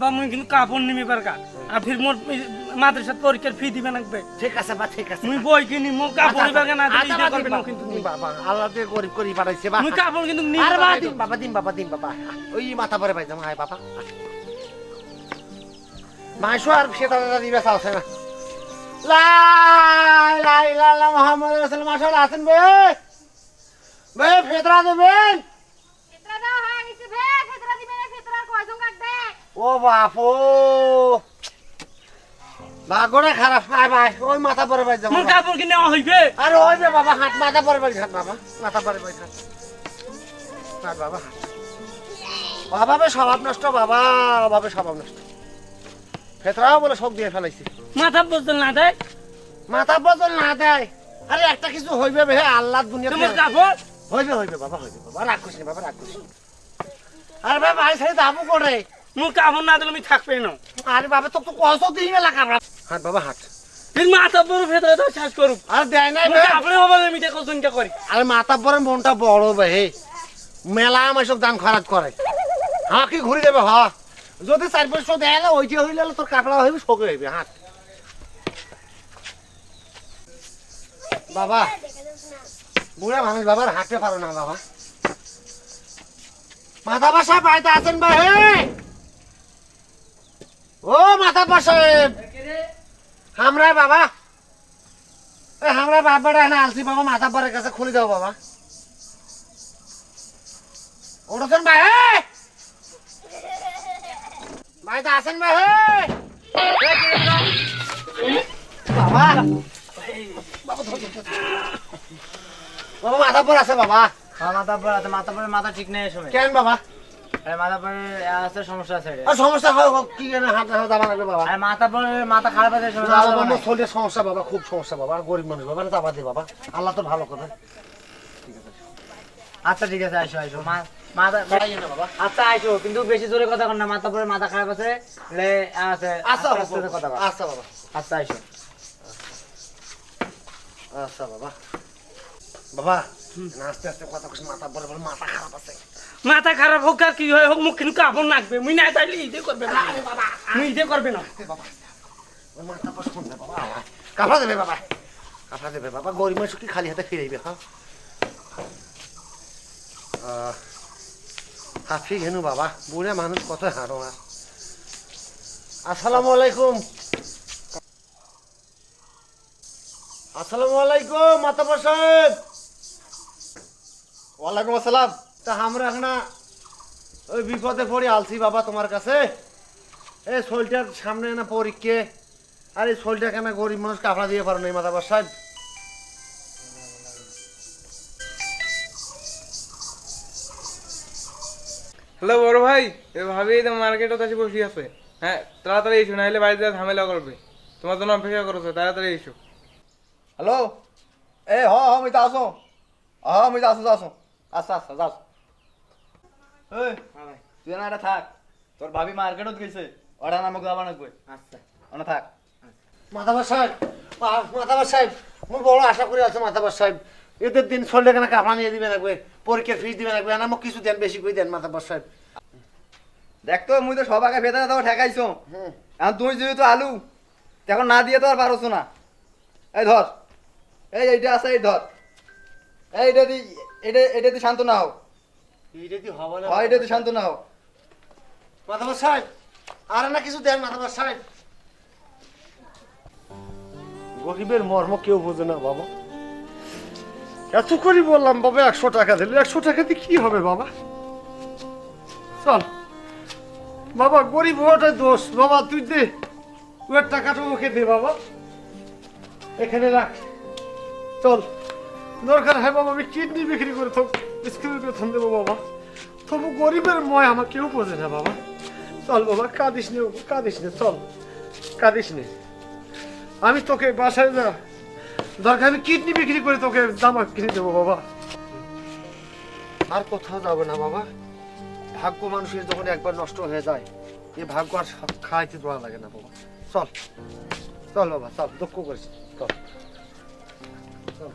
আব্বা মুই কিন্তু কাপড় নিমি পারকা আর ফির মোর মাদ্রাসাত পরীক্ষার ফি দিবে লাগবে। ঠিক আছে বা ঠিক আছে। মুই বই কিনি মো কাপড় নিবার না দিলে আচ্ছা, ইটা করবে না কিন্তু বাবা আল্লাহ দিয়ে গরিব করি পাঠাইছে বা মুই কাপড় কিন্তু নিব আরে বা দিন বাবা দিন বাবা দিন বাবা। ওই মাথা পরে পাইতাম হায় বাবা। মাইশো আর সেটা দিবে চালছে না লাই লাই লা মোহাম্মদ রাসূল মাশাআল্লাহ আছেন বে। বে ফেতরা দেবেন ফেতরা দেওয়া হয়ে গেছে ভে ফেতরা দিবে না ফেতরা কয়জন কাটবে ও বাপো। ভাগরে খারাপ। ভাই ভাই ওই মাথা পরে পাই যাব। কাপড় কিনে হইবে? আরে ওই যে বাবা হাত মাথা পরে পাই হাত বাবা মাথা পরে পাই হাত হাত বাবা। অভাবে স্বভাব নষ্ট বাবা অভাবে স্বভাব নষ্ট। ফেতরাও বলে সব দিয়ে ফেলাইছি। মাথা বলতে না দেয়? মাথা বদল না দেয়। আরে একটা কিছু হইবে বে আল্লাহ দুনিয়া তোমার কাপড়? হইবে হইবে বাবা হইবে বাবা করিস বাবা করিস না। আরে ভাই ভাই সাই দাবু করে মোর কাপড় না দিলে আমি থাকবে না। আরে বাবা তো তো কত দিন মেলা কামড়া হাত বাবা হাত ফির মাথা বড় ফেতরা তো শেষ করুক। আরে দেয় নাই মোর বে। আমি দেখো চিন্তা করি। আরে মাথা পরে মনটা বড় হে। মেলা আমাসব দান খরচ করে। হ্যাঁ কি ঘুরি দেবে হ। যদি চার বছর দেয় না ওইটি হইলে তোর কাপড়া হইবে শোকে হইবে হাত বাবা বুড়া মানুষ বাবার হাঁটতে পারো না বাবা। মাথা বাসা বাড়িতে আছেন বা হে। ও মাথা বাসা হামরা বাবা। এ হামরা বাবাটা না আলসি বাবা মাথা পরের কাছে খুলে দাও বাবা। উঠছেন ভাই ভাই হে এ, কি হলো? বাবা। বাবা মাথা পর আছে বাবা। হ্যাঁ, মাথা পরে আছে মাথা পরে মাথা ঠিক নেই এই কেন বাবা? পরে সমস্যা আছে সমস্যা হয় কি হাত হাত দাবা লাগবে বাবা। মাথা পরে মাথা খারাপ আছে। শরীরের সমস্যা বাবা খুব সমস্যা বাবা গরিব মানুষ বাবা দাবা দে বাবা। আল্লাহ তো ভালো করবে আচ্ছা ঠিক আছে আইসো আইসো। মা- মাথা আচ্ছা আইসো কিন্তু বেশি জোরে কথা কর না মাথা পরে মাথা খারাপ আছে আছে আচ্ছা কথা বাবা আচ্ছা বাবা। আচ্ছা আইসো। আচ্ছা বাবা। বাবা আস্তে আস্তে কথা মাথা বলে মাথা খারাপ আছে। মাথা খারাপ হোক আর কি হয় হোক মুখ কিন্তু কাপড় নাকবে। মুই না তাইলে ইদে করবে না। মুই ইদে করবে না। বাবা ওই মাথা পর শুনবে বাবা। কাফা দেবে বাবা। কাফা দেবে বাবা। গরিব মানুষ কি খালি হাতে ফিরাইবে হ্যাঁ? হাফি ঘেনু বাবা। বুড়ে মানুষ কত হারো আর আসসালামু আলাইকুম। আসসালামু আলাইকুম মাতাবা সাহেব ওয়ালাইকুম আসসালাম। তা আমরা এখন ওই বিপদে পড়ি আলছি বাবা তোমার কাছে। এই শরীরটার সামনে না পরীক্ষে। আর এই শরীরটা কেন গরিব মানুষ কাপড়া দিয়ে পারো নাই মাতাবার সাহেব হ্যালো বড় ভাই এ ভাবি তো মার্কেটে কাছে বসে আছে। হ্যাঁ তাড়াতাড়ি এসো নাহলে বাড়িতে ঝামেলা করবে। তোমার জন্য অপেক্ষা করছে তাড়াতাড়ি এসো। হ্যালো? এ হ হ মুই তা আসো। হ মুই আসো আসো। আচ্ছা আচ্ছা যাস এই তুই না এটা থাক। তোর ভাবি মার্কেটত গেছে ওটা নামক যাবা নাকবে আচ্ছা। ওনা থাক। মাতাবার সাহেব আহ, মাতাবার সাহেব মোর বড় আশা করে আছে মাতাবার সাহেব। এদের দিন শরীরে কেন কাপড়া নিয়ে দিবে লাগবে পরীক্ষার ফিস দিবে লাগবে না মোক কিছু দেন বেশি করে দেন মাতাবার সাহেব। দেখ তো মুই তো সব আগে ভেতরে তো ঠেকাইছো। এখন তুই যেহেতু আলু। এখন না দিয়ে তো আর পারছ না। এই ধর। এই এইটা আছে এই ধর। এই এটা দি এটা এটা তুই শান্ত না হও এইটা কি হবে না হয় এটা তুই শান্ত না হও। মাতাবার সাহেব আর না কিছু দেন মাতাবার সাহেব গরিবের মর্ম কেউ বোঝে না বাবা। এত করি বললাম বাবা একশো টাকা দিলে। একশো টাকা দিয়ে কি হবে বাবা? চল। বাবা গরিব হওয়াটাই দোষ। বাবা তুই দে। ওর টাকাটা ওকে দে বাবা। এখানে রাখ। চল। দরকার হয় বাবা, আমি কিডনি বিক্রি করে তো স্কুলের বেতন দেবো বাবা। তবু গরিবের ময় আমার কেউ বোঝে না বাবা। চল বাবা, কাঁদিস নে কাঁদিস নে, চল, কাঁদিস নে। আমি তোকে বাসায় যা, দরকার আমি কিডনি বিক্রি করে তোকে জামা কিনে দেবো বাবা। আর কোথাও যাবে না বাবা। ভাগ্য মানুষের যখন একবার নষ্ট হয়ে যায়, এই ভাগ্য আর খাইতে দেওয়া লাগে না বাবা। চল চল বাবা, চল, দুঃখ করিস, চল চল।